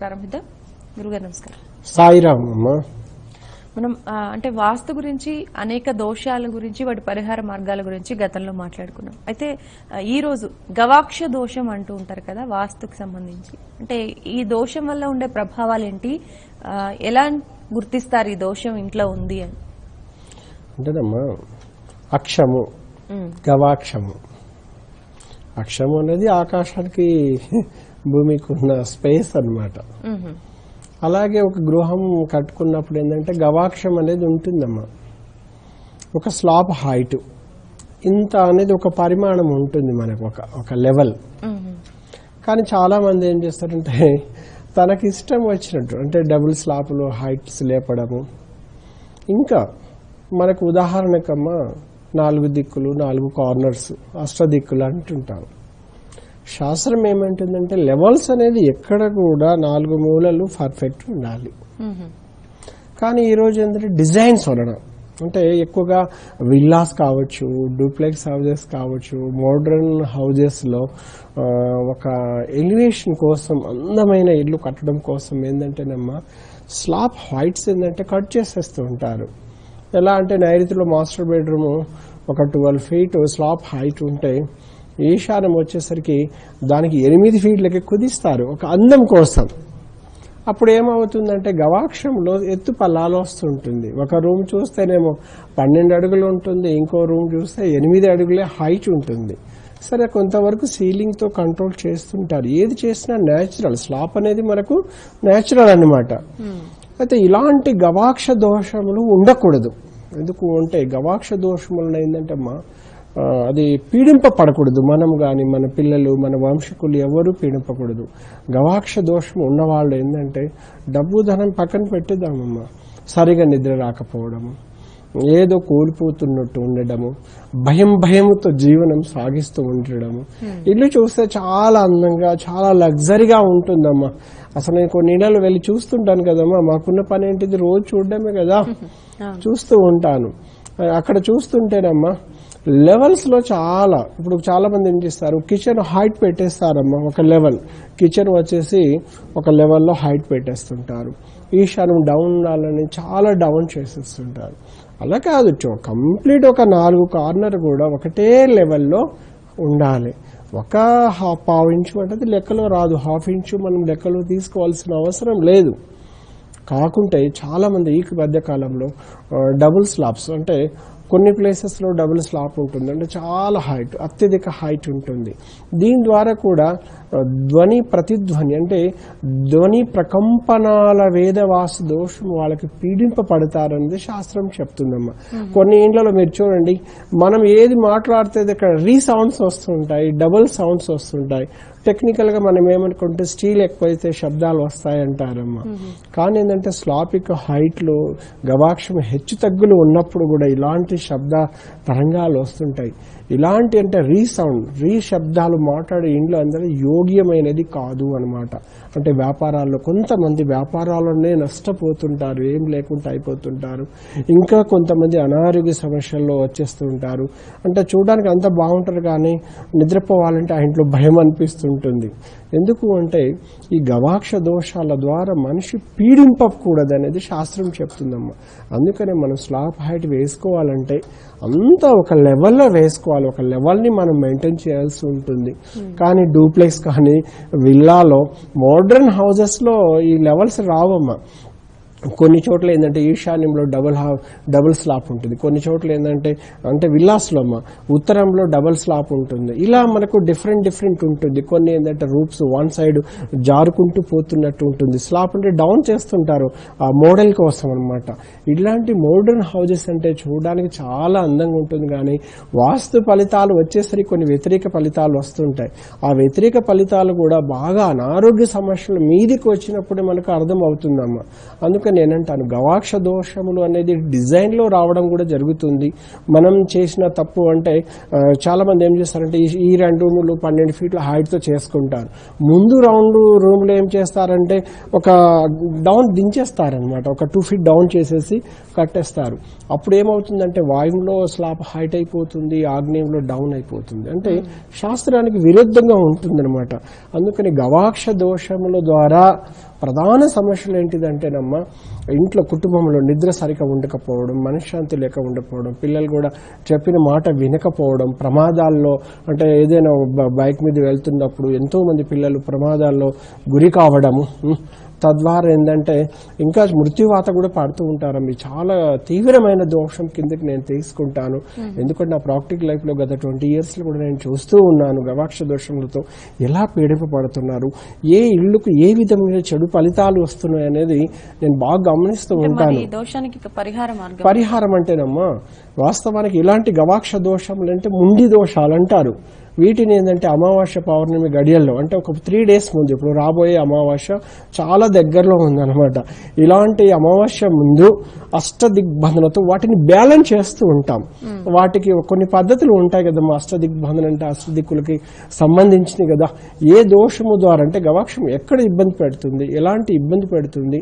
ప్రారంభిద్దాం. గురుగారు నమస్కారం. సాయిరామ్ అమ్మ మనం అంటే వాస్తు గురించి అనేక దోషాల గురించి వాటి పరిహార మార్గాల గురించి గతంలో మాట్లాడుకున్నాం. అయితే ఈ రోజు గవాక్ష దోషం అంటూ ఉంటారు కదా వాస్తుకు సంబంధించి. అంటే ఈ దోషం వల్ల ఉండే ప్రభావాలు ఏంటి? ఎలా గుర్తిస్తారు ఈ దోషం ఇంట్లో ఉంది అని? అంటేనమ్మా అక్షము గవాక్షము. అక్షము అనేది ఆకాశానికి భూమికి ఉన్న స్పేస్ అన్నమాట. ఉహు, అలాగే ఒక గృహం కట్టుకున్నప్పుడు ఏంటంటే గవాక్షం అనేది ఉంటుందమ్మా. ఒక స్లాబ్ హైట్. ఇంత అనేది ఒక పరిమాణం ఉంటుంది మనకు ఒక ఒక లెవెల్. కానీ చాలా మంది ఏం చేస్తారంటే తనకి ఇష్టం వచ్చినట్టు అంటే డబుల్ స్లాపులు హైట్స్ లేపడము. ఇంకా మనకు ఉదాహరణకమ్మా నాలుగు దిక్కులు నాలుగు కార్నర్స్ అష్టదిక్కులు అంటుంటాం శాస్త్రం ఏమంటుందంటే లెవెల్స్ అనేది ఎక్కడ కూడా నాలుగు మూలలు పర్ఫెక్ట్ ఉండాలి. కానీ ఈరోజు ఏంటంటే డిజైన్స్ ఉండడం అంటే ఎక్కువగా విల్లాస్ కావచ్చు డూప్లెక్స్ హౌజెస్ కావచ్చు మోడర్న్ హౌజెస్లో ఒక ఎలివేషన్ కోసం అందమైన ఇల్లు కట్టడం కోసం ఏంటంటేనమ్మా స్లాబ్ హైట్స్ ఏంటంటే కట్ చేసేస్తూ ఉంటారు. ఎలా అంటే నైరుతిలో మాస్టర్ బెడ్రూమ్ ఒక ట్వెల్వ్ ఫీట్ స్లాబ్ హైట్ ఉంటే ఈశాన్యం వచ్చేసరికి దానికి ఎనిమిది ఫీట్లకి కుదిస్తారు. ఒక అందం కోసం. అప్పుడు ఏమవుతుందంటే గవాక్షంలో ఎత్తు పల్లాలు వస్తుంటుంది. ఒక రూమ్ చూస్తేనేమో పన్నెండు అడుగులు ఉంటుంది. ఇంకో రూమ్ చూస్తే ఎనిమిది అడుగులే హైట్ ఉంటుంది. సరే కొంతవరకు సీలింగ్తో కంట్రోల్ చేస్తుంటారు. ఏది చేసినా నేచురల్. స్లాప్ అనేది మనకు నేచురల్ అన్నమాట. అయితే ఇలాంటి గవాక్ష దోషములు ఉండకూడదు. ఎందుకు అంటే గవాక్ష దోషములు ఏంటంటే అమ్మా అది పీడింపబడకూడదు మనం గాని మన పిల్లలు మన వంశకులు ఎవరు పీడింపకూడదు. గవాక్ష దోషం ఉన్నవాళ్ళు ఏంటంటే డబ్బు ధనం పక్కన పెట్టేద్దామమ్మా. సరిగా నిద్ర రాకపోవడము ఏదో కోల్పోతున్నట్టు ఉండడము భయం భయముతో జీవనం సాగిస్తూ ఉండడము ఇల్లు చూస్తే చాలా అందంగా చాలా లగ్జరీగా ఉంటుందమ్మా. అసలు నేను కొన్ని ఇళ్ళలో వెళ్ళి చూస్తుంటాను కదమ్మా. మాకున్న పని ఏంటిది? రోజు చూడడమే కదా. చూస్తూ ఉంటాను. అక్కడ చూస్తుంటేనమ్మా లెవెల్స్లో చాలా ఇప్పుడు చాలామంది ఏం చేస్తారు? కిచెన్ హైట్ పెట్టేస్తారమ్మా ఒక లెవెల్ కిచెన్ వచ్చేసి ఒక లెవెల్లో హైట్ పెట్టేస్తుంటారు. ఈశాన్యం డౌన్ ఉండాలని చాలా డౌన్ చేసేస్తుంటారు. అలా కాదు కంప్లీట్ ఒక నాలుగు కార్నర్ కూడా ఒకటే లెవెల్లో ఉండాలి. ఒక హాఫ్ పావు ఇంచు అంటే లెక్కలో రాదు. హాఫ్ ఇంచు మనం లెక్కలో తీసుకోవాల్సిన అవసరం లేదు. కాకుంటే చాలా మంది ఈ మధ్య కాలంలో డబుల్ స్లాబ్స్ అంటే కొన్ని ప్లేసెస్లో డబుల్ స్లాబ్ ఉంటుంది. అంటే చాలా హైట్ అత్యధిక హైట్ ఉంటుంది. దీని ద్వారా కూడా ధ్వని ప్రతిధ్వని అంటే ధ్వని ప్రకంపనాల వేదవాసు దోషం వాళ్ళకి పీడింపబడతారనేది శాస్త్రం చెప్తుందమ్మా. కొన్ని ఇండ్లలో మీరు చూడండి మనం ఏది మాట్లాడితే ఇక్కడ రీసౌండ్స్ వస్తుంటాయి డబుల్ సౌండ్స్ వస్తుంటాయి. టెక్నికల్గా మనం ఏమనుకుంటే స్టీల్ ఎక్కువైతే శబ్దాలు వస్తాయంటారమ్మా. కానీ ఏంటంటే స్లాపిక్ హైట్లో గవాక్షం హెచ్చు తగ్గులు ఉన్నప్పుడు కూడా ఇలాంటి శబ్ద తరంగాలు వస్తుంటాయి. ఇలాంటి అంటే రీసౌండ్ రీ శబ్దాలు మాట్లాడే ఇండ్లు అందరూ యోగ్యమైనది కాదు అన్నమాట. అంటే వ్యాపారాల్లో కొంతమంది వ్యాపారాల్లోనే నష్టపోతుంటారు ఏం లేకుండా అయిపోతుంటారు. ఇంకా కొంతమంది అనారోగ్య సమస్యల్లో వచ్చేస్తుంటారు. అంటే చూడడానికి అంత బాగుంటారు కానీ నిద్రపోవాలంటే ఆ ఇంట్లో భయం అనిపిస్తుంటుంది ఎందుకు అంటే ఈ గవాక్ష దోషాల ద్వారా మనిషి పీడింపకూడదు అనేది శాస్త్రం చెప్తుందమ్మా. అందుకనే మనం స్లాబ్ హైట్ వేసుకోవాలంటే అంతా ఒక లెవెల్లో వేసుకోవాలి. ఒక లెవెల్ని మనం మెయింటైన్ చేయాల్సి ఉంటుంది. కానీ డూప్లెక్స్ కానీ విల్లాలో మోడర్న్ హౌజెస్లో ఈ లెవెల్స్ రావమ్మా. కొన్ని చోట్ల ఏంటంటే ఈశాన్యంలో డబుల్ హాఫ్ డబుల్ స్లాప్ ఉంటుంది. కొన్ని చోట్ల ఏంటంటే అంటే విల్లాస్లో అమ్మ ఉత్తరంలో డబుల్ స్లాప్ ఉంటుంది. ఇలా మనకు డిఫరెంట్ డిఫరెంట్ ఉంటుంది. కొన్ని ఏంటంటే రూప్స్ వన్ సైడ్ జారుకుంటూ పోతున్నట్టు ఉంటుంది. స్లాప్ అంటే డౌన్ చేస్తుంటారు ఆ మోడల్ కోసం అనమాట ఇలాంటి మోడర్న్ హౌజెస్ అంటే చూడడానికి చాలా అందంగా ఉంటుంది కానీ వాస్తు ఫలితాలు వచ్చేసరికి కొన్ని వ్యతిరేక ఫలితాలు వస్తుంటాయి. ఆ వ్యతిరేక ఫలితాలు కూడా బాగా అనారోగ్య సమస్యలు మీదికి వచ్చినప్పుడే మనకు అర్థం అవుతుందమ్మా అందుకని నేనంటాను గవాక్ష దోషములు అనేది డిజైన్లో రావడం కూడా జరుగుతుంది. మనం చేసిన తప్పు అంటే చాలామంది ఏం చేస్తారంటే ఈ- రెండు రూములు పన్నెండు ఫీట్ల హైట్తో చేసుకుంటారు. ముందు రౌండ్ రూమ్లో ఏం చేస్తారంటే ఒక డౌన్ దించేస్తారనమాట ఒక టూ ఫీట్ డౌన్ చేసేసి కట్టేస్తారు. అప్పుడు ఏమవుతుందంటే వాయువులో స్లాబ్ హైట్ అయిపోతుంది ఆగ్నేయంలో డౌన్ అయిపోతుంది. అంటే శాస్త్రానికి విరుద్ధంగా ఉంటుందన్నమాట. అందుకని గవాక్ష దోషముల ద్వారా ప్రధాన సమస్యలు ఏంటిదంటేనమ్మా ఇంట్లో కుటుంబంలో నిద్ర సరిగా ఉండకపోవడం మనశ్శాంతి లేక ఉండకపోవడం పిల్లలు కూడా చెప్పిన మాట వినకపోవడం ప్రమాదాల్లో అంటే ఏదైనా బైక్ మీద వెళ్తున్నప్పుడు ఎంతోమంది పిల్లలు ప్రమాదాల్లో గురి కావడము తద్వారా ఏంటంటే ఇంకా మృత్యువాత కూడా పడుతూ ఉంటారమ్మ ఇది చాలా తీవ్రమైన దోషం కిందకి నేను తీసుకుంటాను. ఎందుకంటే నా ప్రాక్టికల్ లైఫ్లో గత ట్వంటీ ఇయర్స్లో కూడా నేను చూస్తూ ఉన్నాను గవాక్ష దోషములతో. ఎలా పీడింపబడుతున్నారు? ఏ ఇళ్ళకు ఏ విధమైన చెడు ఫలితాలు వస్తున్నాయి అనేది నేను బాగా గమనిస్తూ ఉంటాను. దోషానికి పరిహారం అంటేనమ్మా వాస్తవానికి ఇలాంటి గవాక్ష దోషములు అంటే ముండి దోషాలు అంటారు వీటిని ఏంటంటే అమావాస్య పౌర్ణమి గడియల్లో అంటే ఒక త్రీ డేస్ ముందు ఇప్పుడు రాబోయే అమావాస్య చాలా దగ్గరలో ఉందన్నమాట. ఇలాంటి అమావాస్య ముందు అష్ట దిగ్బంధనతో వాటిని బ్యాలెన్స్ చేస్తూ ఉంటాం. వాటికి కొన్ని పద్ధతులు ఉంటాయి కదమ్మా. అష్ట దిగ్బంధన అంటే అష్ట దిక్కులకి సంబంధించినవి కదా. ఏ దోషము ద్వారా అంటే గవాక్షం ఎక్కడ ఇబ్బంది పెడుతుంది? ఎలాంటి ఇబ్బంది పెడుతుంది?